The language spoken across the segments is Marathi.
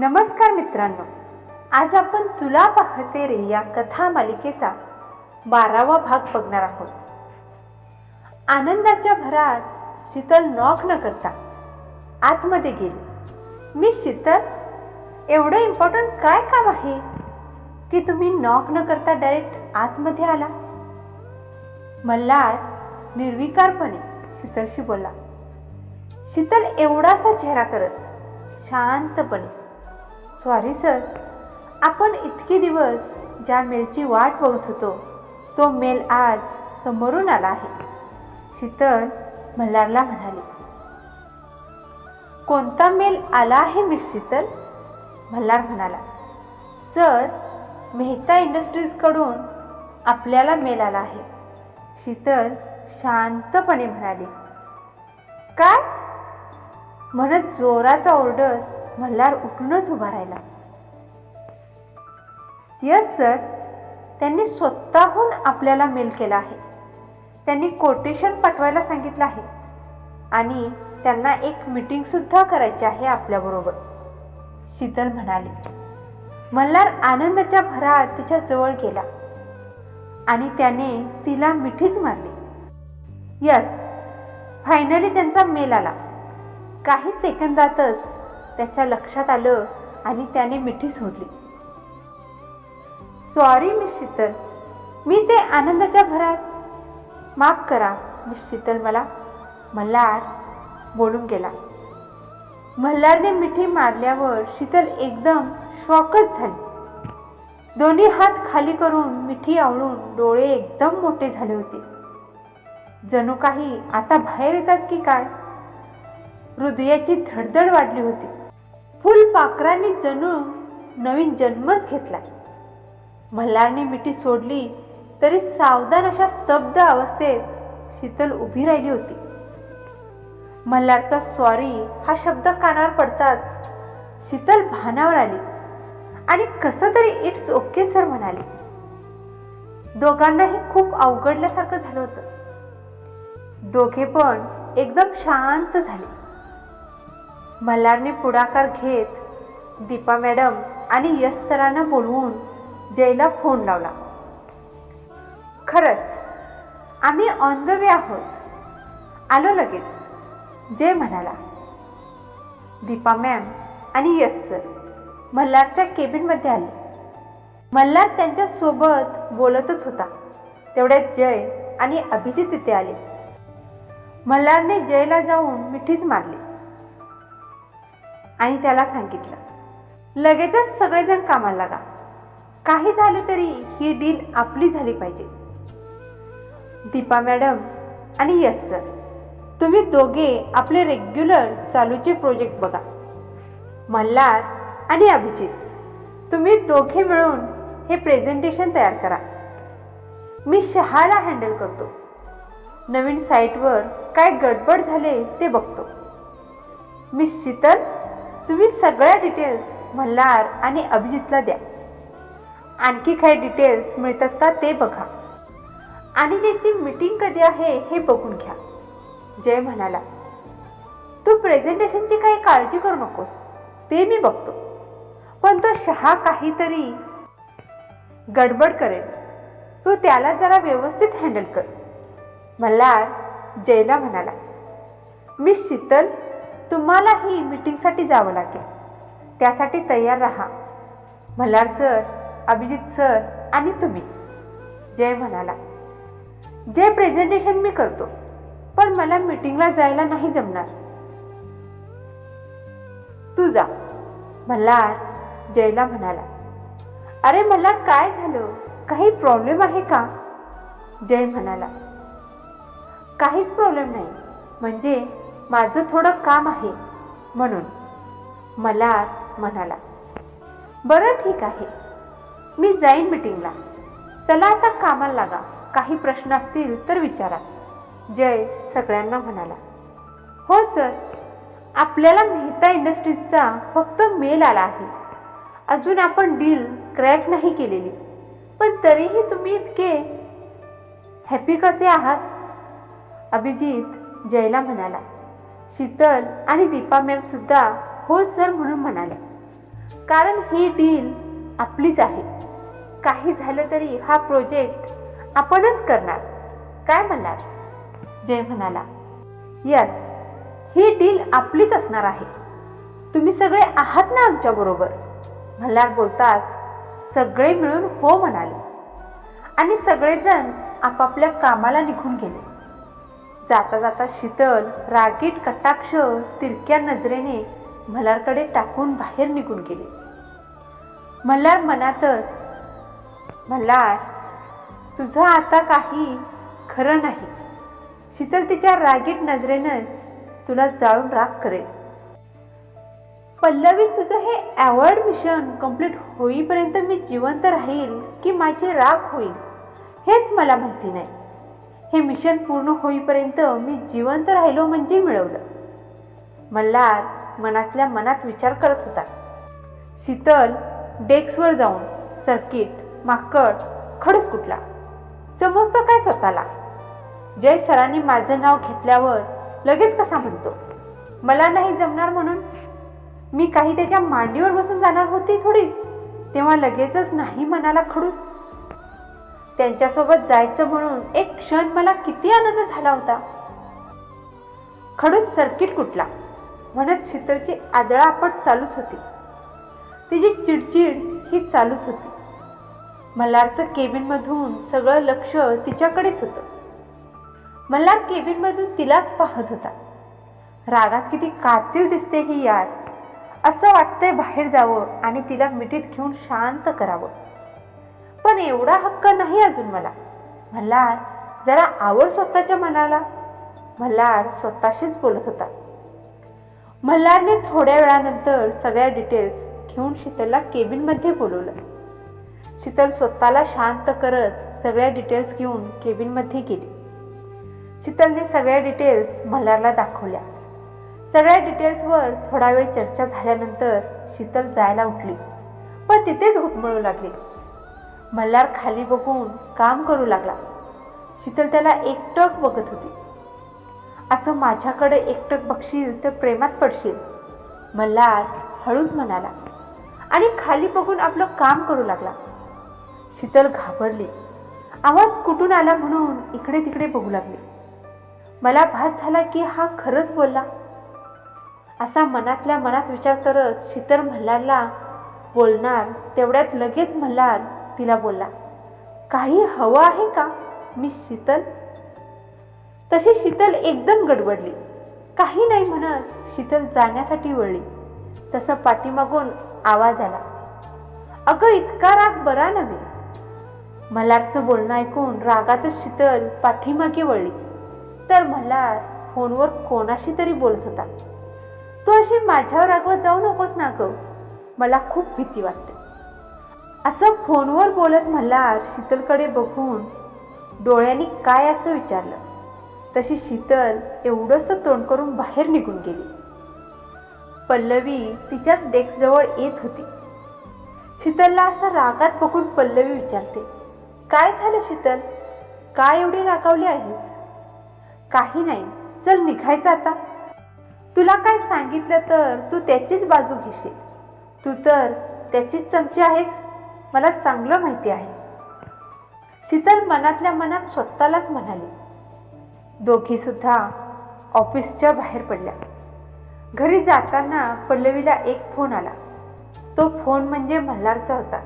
नमस्कार मित्रांनो आज आपण तुला पाहते रे या कथा मालिकेचा बारावा भाग बघणार आहोत. आनंदाच्या भरात शीतल नॉक न करता आतमध्ये गेली. मी शीतल एवढं इम्पॉर्टंट काय काम आहे की तुम्ही नॉक न करता डायरेक्ट आतमध्ये आला? मल्हार निर्विकारपणे शीतलशी बोला शीतल एवढासा चेहरा करत शांतपणे सॉरी सर आपण इतके दिवस ज्या मेलची वाट बघत होतो तो मेल आज समोरून आला आहे. शीतल मल्हारला म्हणाली. कोणता मेल आला आहे मिस शीतल? मल्हार म्हणाला. सर मेहता इंडस्ट्रीजकडून आपल्याला मेल आला आहे. शीतल शांतपणे म्हणाली. काय? म्हणत जोराचा ऑर्डर मल्हार उठूनच उभा राहिला. यस सर त्यांनी स्वतःहून आपल्याला मेल केला आहे. त्यांनी कोटेशन पाठवायला सांगितलं आहे. आणि त्यांना एक मीटिंग सुद्धा करायची आहे आपल्याबरोबर शीतल म्हणाली मल्हार आनंदाच्या भरात तिच्या जवळ गेला. आणि त्याने तिला मिठीच मारली. यस फायनली त्यांचा मेल आला. काही सेकंदातच त्याच्या लक्षात आलं आणि त्याने मिठी सोडली. सॉरी मिस शीतल मी ते आनंदाच्या भरात. माफ करा मिस शीतल मला. मल्हार बोलून गेला. मल्हारने मिठी मारल्यावर शीतल एकदम शॉकच झाली. दोन्ही हात खाली करून मिठी आवळून डोळे एकदम मोठे झाले होते. जणू काही आता बाहेर येतात की काय? हृदयाची धडधड वाढली होती. फुलपाखरांनी जणू नवीन जन्मच घेतला मल्हारने मिठी सोडली तरी सावधान अशा स्तब्ध अवस्थेत शीतल उभी राहिली होती. मल्हारचा सॉरी हा शब्द कानावर पडताच शीतल भानावर आली आणि कसं तरी इट्स ओके सर म्हणाली. दोघांनाही खूप अवघडल्यासारखं झालं होतं. दोघे पण एकदम शांत झाले. मल्हारने पुढाकार घेत दीपा मॅडम आणि यश सरांना बोलवून जयला फोन लावला. खरंच आम्ही ऑन द वे आहोत. आलो लगेच जय म्हणाला. दीपा मॅम आणि यश सर मल्हारच्या केबिनमध्ये आले. मल्हार त्यांच्यासोबत बोलतच होता. तेवढ्यात जय आणि अभिजित तिथे आले. मल्हारने जयला जाऊन मिठीच मारली. आणि त्याला सांगितलं लगेचच सगळेजण कामाला लागा. काही झालं तरी ही डील आपली झाली पाहिजे. दीपा मॅडम आणि यस सर तुम्ही दोघे आपले रेग्युलर चालूचे प्रोजेक्ट बघा. मल्हार आणि अभिजित तुम्ही दोघे मिळून हे प्रेझेंटेशन तयार करा. मी शहाला हँडल करतो. नवीन साईटवर काय गडबड झाले ते बघतो. मिस शीतल तुम्ही सगळ्या डिटेल्स मल्हार आणि अभिजितला द्या. आणखी काही डिटेल्स मिळतात का ते बघा. आणि त्याची मीटिंग कधी आहे हे बघून घ्या. जय म्हणाला. तू प्रेझेंटेशनची काही काळजी करू नकोस. ते मी बघतो. पण तो शहा काहीतरी गडबड करेल. तू त्याला जरा व्यवस्थित हँडल कर. मल्हार जयला म्हणाला. मी शीतल तुम्हालाही मीटिंगसाठी जावं लागेल. त्यासाठी तयार राहा. मल्हार सर अभिजित सर आणि तुम्ही. जय म्हणाला. जय प्रेझेंटेशन मी करतो पण मला मीटिंगला जायला नाही जमणार. तू जा. मल्हार जयला म्हणाला. अरे मला काय झालं? काही प्रॉब्लेम आहे का? जय म्हणाला. काहीच प्रॉब्लेम नाही. म्हणजे माझं थोडं काम आहे म्हणून मला म्हणाला. बरं ठीक आहे. मी जाईन मिटिंगला. चला आता कामाला लागा. काही प्रश्न असतील तर विचारा. जय सगळ्यांना म्हणाला. हो सर. आपल्याला मेहता इंडस्ट्रीजचा फक्त मेल आला आहे. अजून आपण डील क्रॅक नाही केलेली. पण तरीही तुम्ही इतके हॅपी कसे आहात? अभिजित जयला म्हणाला. शीतल आणि दीपा मॅम सुद्धा हो सर म्हणून म्हणाल्या. कारण ही डील आपलीच आहे. काही झालं तरी हा प्रोजेक्ट आपणच करणार. काय म्हणणार? जय म्हणाला. यस ही डील आपलीच असणार आहे. तुम्ही सगळे आहात ना आमच्याबरोबर मल्हार बोलताच सगळे मिळून हो म्हणाले. आणि सगळेजण आपापल्या कामाला निघून गेले. जाता जाता शीतल रागीट कटाक्ष तिरक्या नजरेने मल्हारकडे टाकून बाहेर निघून गेले. मल्हार मनातच मल्हार तुझं आता काही खरं नाही शीतल तिच्या रागीट नजरेनंच तुला जाळून राग करेल. पल्लवी तुझं हे अवॉर्ड मिशन कंप्लीट होईपर्यंत मी जिवंत राहील की माझी राग होईल हेच मला माहिती नाही. हे मिशन पूर्ण होईपर्यंत मी जिवंत राहिलो म्हणजे मिळवलं. मल्हार मनातल्या मनात विचार करत होता. शीतल डेक्सवर जाऊन सर्किट माकड खडूस कुठला? समजतो काय स्वतःला? जय सरांनी माझं नाव घेतल्यावर लगेच कसा म्हणतो मला नाही जमणार म्हणून? मी काही त्याच्या मांडीवर बसून जाणार होती थोडीच तेव्हा लगेचच नाही मनाला खडूस. त्यांच्यासोबत जायचं म्हणून एक क्षण मला किती आनंद झाला होता. खडूस सर्किट कुठला? म्हणत शीतलची आदळापट चालूच होती. तिची चिडचिड ही चालूच होती. मल्हारचं केबिनमधून सगळं लक्ष तिच्याकडेच होतं. मल्हार केबिनमधून तिलाच पाहत होता. रागात किती कातील दिसते ही यार. असं वाटतंय बाहेर जावं आणि तिला मिठीत घेऊन शांत करावं. पण एवढा हक्क नाही अजून मला. मल्हार जरा आवड स्वतःच्या मनाला. मल्हार स्वतःशीच बोलत होता. मल्हारने थोड्या वेळानंतर सगळ्या डिटेल्स घेऊन शीतलला केबिनमध्ये बोलवलं. शीतल स्वतःला शांत करत सगळ्या डिटेल्स घेऊन केबिनमध्ये गेली. शीतलने सगळ्या डिटेल्स मल्हारला दाखवल्या. सगळ्या डिटेल्सवर थोडा वेळ चर्चा झाल्यानंतर शीतल जायला उठली. पण तिथेच घुटमळू लागली. मल्हार खाली बघून काम करू लागला. शीतल त्याला एकटक बघत होती. असं माझ्याकडे एकटक बघशील तर प्रेमात पडशील मल्हार हळूच म्हणाला. आणि खाली बघून आपलं काम करू लागला. शीतल घाबरली. आवाज कुठून आला म्हणून इकडे तिकडे बघू लागली. मला भास झाला की हा खरंच बोलला. असा मनातल्या मनात विचार करत शीतल मल्हारला बोलणार तेवढ्यात लगेच मल्हार तिला बोलला काही हवं आहे का? मी शीतल. तशी शीतल एकदम गडबडली. काही नाही म्हणत शीतल जाण्यासाठी वळली. तसं पाठीमागून आवाज आला अगं इतका राग बरा नव्हे. मल्हारचं बोलणं ऐकून रागातच शीतल पाठीमागे वळली. तर मल्हार फोनवर कोणाशी तरी बोलत होता तू अशी माझ्यावर रागवत जाऊ नकोस ना गं. मला खूप भीती वाटते. असं फोनवर बोलत मल्हार शीतलकडे बघून डोळ्यांनी काय असं विचारलं? तशी शीतल एवढंसं तोंड करून बाहेर निघून गेली. पल्लवी तिच्याच डेस्कजवळ येत होती. शीतलला असं रागात बघून पल्लवी विचारते काय झालं शीतल? काय एवढी रागावली आहेस? काही नाही. चल निघायचं आता. तुला काय सांगितलं तर तू त्याचीच बाजू घेशील. तू तर त्याचीच चमची आहेस. मला चांगलं माहिती आहे. शीतल मनातल्या मनात स्वतःलाच म्हणाली. दोघीसुद्धा ऑफिसच्या बाहेर पडल्या. घरी जाताना पल्लवीला एक फोन आला. तो फोन म्हणजे मल्हारचा होता.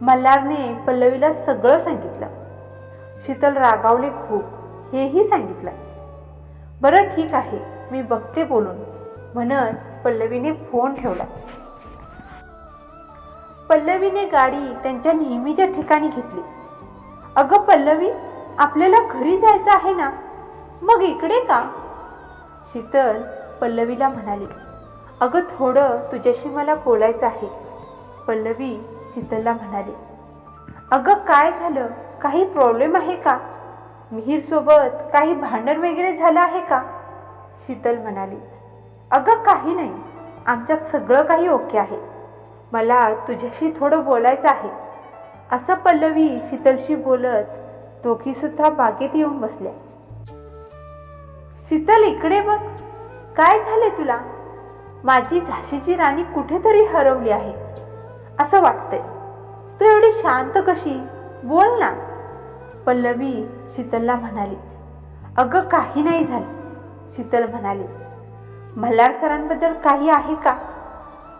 मल्हारने पल्लवीला सगळं सांगितलं. शीतल रागावली खूप हेही सांगितलं. बरं ठीक आहे मी बघते बोलून म्हणत पल्लवीने फोन ठेवला. पल्लवीने गाडी त्यांच्या नेहमीच्या ठिकाणी घेतली. अगं पल्लवी आपल्याला घरी जायचं आहे ना? मग इकडे का? शीतल पल्लवीला म्हणाली. अगं थोडं तुझ्याशी मला बोलायचं आहे. पल्लवी शीतलला म्हणाली. अगं काय झालं? काही प्रॉब्लेम आहे का? मिहीरसोबत काही भांडण वगैरे झालं आहे का? शीतल म्हणाली. अगं काही नाही. आमच्यात सगळं काही ओके आहे. मला तुझ्याशी थोडं बोलायचं आहे. असं पल्लवी शीतलशी बोलत दोघीसुद्धा बागेत येऊन बसल्या. शीतल इकडे बघ. काय झाले तुला? माझी झाशीची राणी कुठेतरी हरवली आहे. असं वाटतंय. तू एवढी शांत कशी? बोल ना. पल्लवी शीतलला म्हणाली. अगं काही नाही झालं. शीतल म्हणाली. मल्हार सरांबद्दल काही आहे का?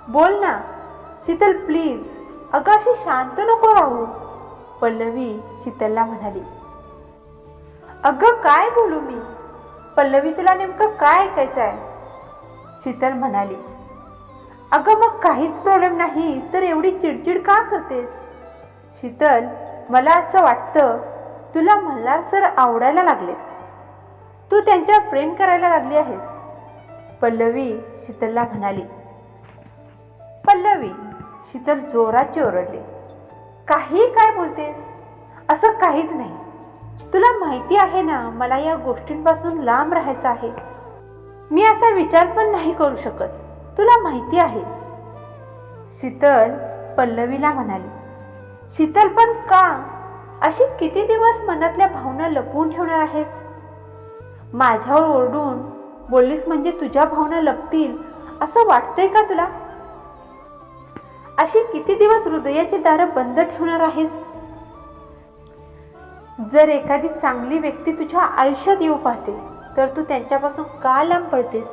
बोल ना. शीतल प्लीज अगं अशी शांत नको राहू. पल्लवी शीतलला म्हणाली. अगं काय बोलू मी? पल्लवी तुला नेमकं काय ऐकायचं आहे? शीतल म्हणाली. अगं मग काहीच प्रॉब्लेम नाही तर एवढी चिडचिड का करतेस? शीतल मला असं वाटतं तुला मल्हार सर आवडायला लागलेत तू त्यांच्यावर प्रेम करायला लागली आहेस. पल्लवी शीतलला म्हणाली. पल्लवी शीतल जोराची ओरडली काही काय बोलतेस? असं काहीच नाही. तुला माहिती आहे ना मला या गोष्टींपासून लांब राहायचं आहे. मी असा विचार पण नाही करू शकत. तुला माहिती आहे. शीतल पल्लवीला म्हणाली. शीतल पण का? अशी किती दिवस मनातल्या भावना लपवून ठेवणार आहेस? माझ्यावर ओरडून बोललीस म्हणजे तुझ्या भावना लपतील असं वाटतंय का तुला? अशी किती दिवस हृदयाची दारं बंद ठेवणार आहेस? जर एखादी चांगली व्यक्ती तुझ्या आयुष्यात येऊ पाहते तर तू त्यांच्यापासून का लांब पडतेस?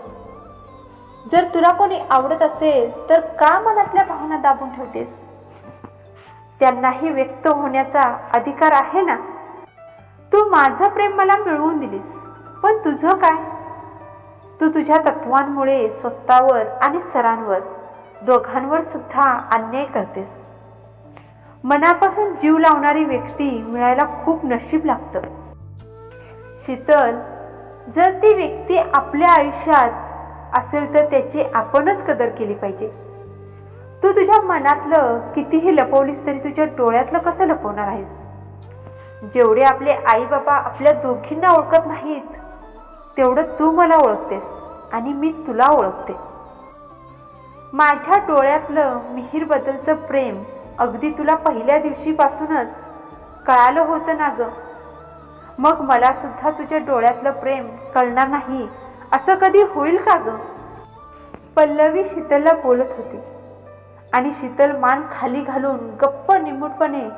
जर तुला कोणी आवडत असेल तर का मनातल्या भावना दाबून ठेवतेस? त्यांनाही व्यक्त होण्याचा अधिकार आहे ना? तू माझं प्रेम मला मिळवून दिलीस पण तुझं काय? तू तुझ्या तत्वांमुळे स्वतःवर आणि सरांवर दोघांवर सुद्धा अन्याय करतेस. मनापासून जीव लावणारी व्यक्ती मिळायला खूप नशीब लागतं. शीतल जर ती व्यक्ती आपल्या आयुष्यात असेल तर त्याची आपणच कदर केली पाहिजे. तू तुझ्या मनातलं कितीही लपवलीस तरी तुझ्या डोळ्यातलं कसं लपवणार आहेस? जेवढे आपले आई बाबा आपल्या दोघींना ओळखत नाहीत तेवढं तू मला ओळखतेस आणि मी तुला ओळखते. माझ्या डोळ्यातलं मिहीरबद्दलचं प्रेम अगदी तुला पहिल्या दिवशीपासूनच कळालं होतं ना ग. मग मला सुद्धा तुझ्या डोळ्यातलं प्रेम कळणार नाही असं कधी होईल का ग? पल्लवी शीतलला बोलत होती आणि शीतल मान खाली घालून गप्प निमूटपणे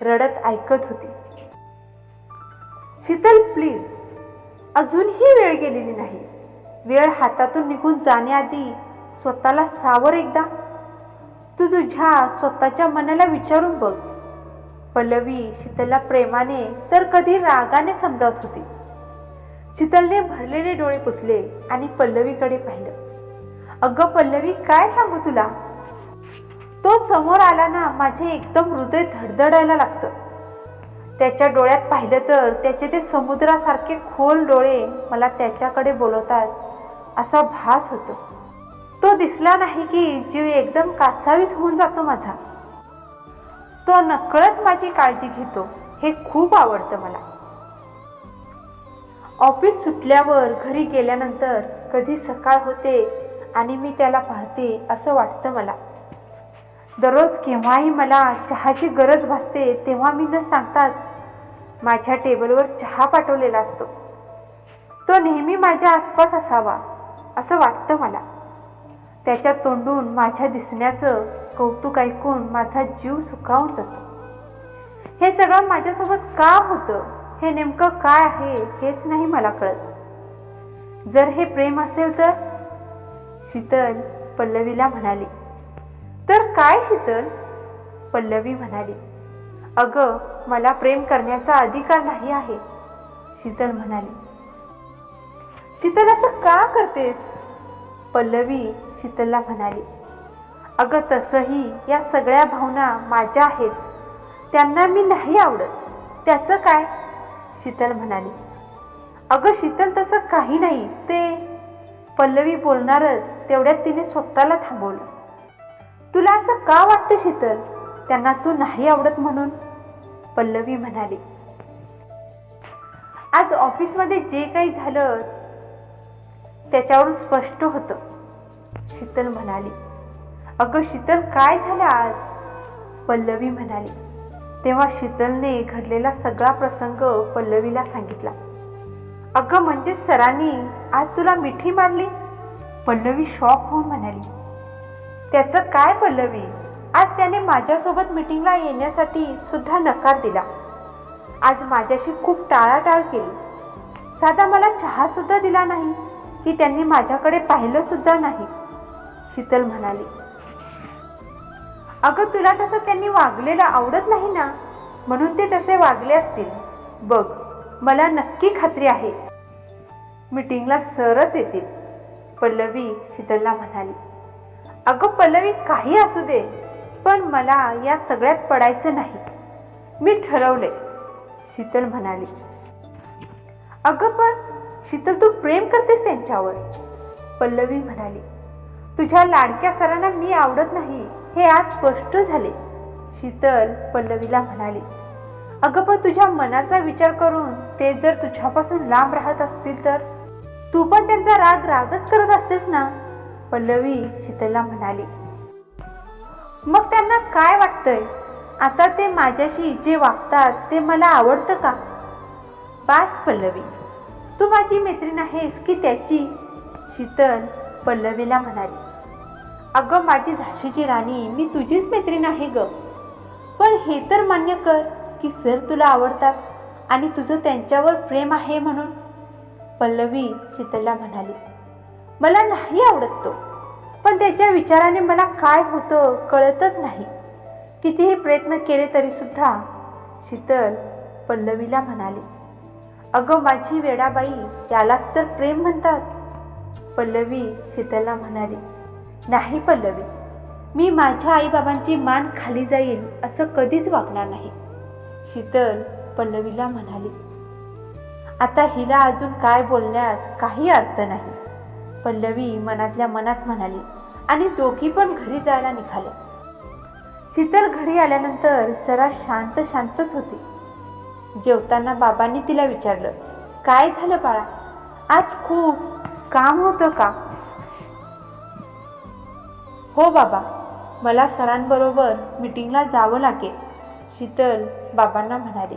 रडत ऐकत होती. शीतल प्लीज अजूनही वेळ गेलेली नाही. वेळ हातातून निघून जाण्याआधी स्वतःला सावर एकदा. तू तुझ्या स्वतःच्या मनाला विचारून बघ. पल्लवी शीतलला प्रेमाने तर कधी रागाने समजावत होती. शीतलने भरलेले डोळे पुसले आणि पल्लवीकडे पाहिलं. अगं पल्लवी काय सांगू तुला? तो समोर आला ना माझे एकदम हृदय धडधडायला लागतं. त्याच्या डोळ्यात पाहिलं तर त्याचे ते समुद्रासारखे खोल डोळे मला त्याच्याकडे बोलवतात असा भास होतो. तो दिसला नाही की जीव एकदम कासावीस होऊन जातो माझा. तो नकळत माझी काळजी घेतो हे खूप आवडतं मला. ऑफिस सुटल्यावर घरी गेल्यानंतर कधी सकाळ होते आणि मी त्याला पाहते असं वाटतं मला. दररोज केव्हाही मला चहाची गरज भासते तेव्हा मी न सांगताच माझ्या टेबलवर चहा पाठवलेला असतो. तो नेहमी माझ्या आसपास असावा असं वाटतं मला. त्याच्या तोंडून माझ्या दिसण्याचं कौतुक ऐकून माझा जीव सुखावून जातो. हे सगळं माझ्यासोबत का होतं? हे नेमकं काय आहे हेच नाही मला कळत. जर हे प्रेम असेल तर? शीतल पल्लवीला म्हणाली. तर काय शीतल? पल्लवी म्हणाली. अगं मला प्रेम करण्याचा अधिकार नाही आहे. शीतल म्हणाली. शीतल असं का करतेस? पल्लवी शीतलला म्हणाली अगं तसंही या सगळ्या भावना माझ्या आहेत. त्यांना मी नाही आवडत. त्याचं काय? शीतल म्हणाली अगं शीतल तसं काही नाही. ते पल्लवी बोलणारच. तेवढ्यात तिने स्वतःला थांबवलं. तुला असं का वाटतं शीतल? त्यांना तू नाही आवडत म्हणून? पल्लवी म्हणाली आज ऑफिसमध्ये जे काही झालं त्याच्यावरून स्पष्ट होतं. शीतल म्हणाली अगं शीतल काय झालं आज? पल्लवी म्हणाली तेव्हा शीतलने घडलेला सगळा प्रसंग पल्लवीला सांगितला. अगं म्हणजे सरांनी आज तुला मिठी मारली? पल्लवी शॉक होऊन म्हणाली त्याचं काय पल्लवी? आज त्याने माझ्यासोबत मीटिंगला येण्यासाठी सुद्धा नकार दिला. आज माझ्याशी खूप टाळाटाळ केली. साधा मला चहा सुद्धा दिला नाही की त्यांनी माझ्याकडे पाहिलं सुद्धा नाही. शीतल म्हणाली. अगं तुला तसं त्यांनी वागलेलं आवडत नाही ना? म्हणून ते तसे वागले असतील. बघ मला नक्की खात्री आहे. मीटिंगला सरच येतील पल्लवी शीतलला म्हणाली. अगं पल्लवी काही असू दे पण मला या सगळ्यात पडायचं नाही. मी ठरवले शीतल म्हणाली. अगं पण शीतल तू प्रेम करतेस त्यांच्यावर पल्लवी म्हणाली. तुझ्या लाडक्या सरांना मी आवडत नाही हे आज स्पष्ट झाले. शीतल पल्लवीला म्हणाली अगं पण तुझ्या मनाचा विचार करून ते जर तुझ्यापासून लांब राहत असतील तर? तू पण त्यांचा राग रागच करत असतेस ना? पल्लवी शीतलला म्हणाली मग त्यांना काय वाटतंय? आता ते माझ्याशी जे वागतात ते मला आवडतं का? बास पल्लवी तू माझी मैत्रीण आहेस की त्याची? शीतल पल्लवीला म्हणाली अगं माझी झाशीची राणी मी तुझीच मैत्रीण आहे ग. पण हे तर मान्य कर की सर तुला आवडतात आणि तुझं त्यांच्यावर प्रेम आहे म्हणून. पल्लवी शीतलला म्हणाली मला नाही आवडत तो. पण त्याच्या विचाराने मला काय होतं कळतच नाही. कितीही प्रयत्न केले तरीसुद्धा शीतल पल्लवीला म्हणाली अगं माझी वेडाबाई त्यालाच तर प्रेम म्हणतात. पल्लवी शीतलला म्हणाली नाही पल्लवी. मी माझ्या आईबाबांची मान खाली जाईल असं कधीच वागणार नाही. शीतल पल्लवीला म्हणाली. आता हिला अजून काय बोलण्यात काही अर्थ नाही. पल्लवी मनातल्या मनात म्हणाली आणि दोघी पण घरी जायला निघाले शीतल घरी आल्यानंतर जरा शांत शांतच होती. जेवताना बाबांनी तिला विचारलं काय झालं बाळा? आज खूप काम होतं का? हो बाबा मला सरांबरोबर मीटिंगला जावं लागेल शीतल बाबांना म्हणाले.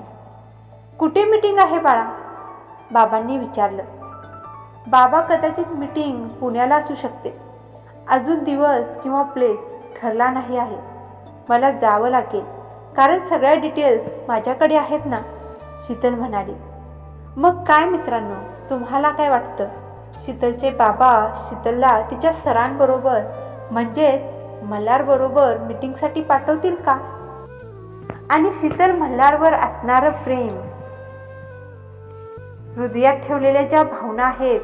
कुठे मीटिंग आहे बाळा? बाबांनी विचारलं. बाबा कदाचित मीटिंग पुण्याला असू शकते. अजून दिवस किंवा प्लेस ठरला नाही आहे. मला जावं लागेल कारण सगळ्या डिटेल्स माझ्याकडे आहेत ना? शीतल म्हणाली. मग काय मित्रांनो तुम्हाला काय वाटतं? शीतलचे बाबा शीतलला तिच्या सरांबरोबर म्हणजेच मल्हारबरोबर मीटिंगसाठी पाठवतील का? आणि शीतल मल्हारवर असणारं प्रेम. हृदयात ठेवलेल्या ज्या भावना आहेत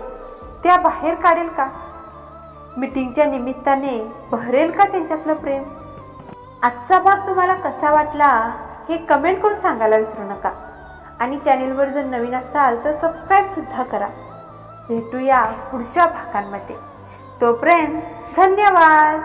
त्या बाहेर काढेल का? मीटिंगच्या निमित्ताने बहरेल का त्यांच्यातलं प्रेम? आजचा भाग तुम्हाला कसा वाटला हे कमेंट करून सांगायला विसरू नका. आणि चॅनेलवर जर नवीन असाल तर सबस्क्राईबसुद्धा करा. भेटूया पुढच्या भागांमध्ये. तोपर्यंत धन्यवाद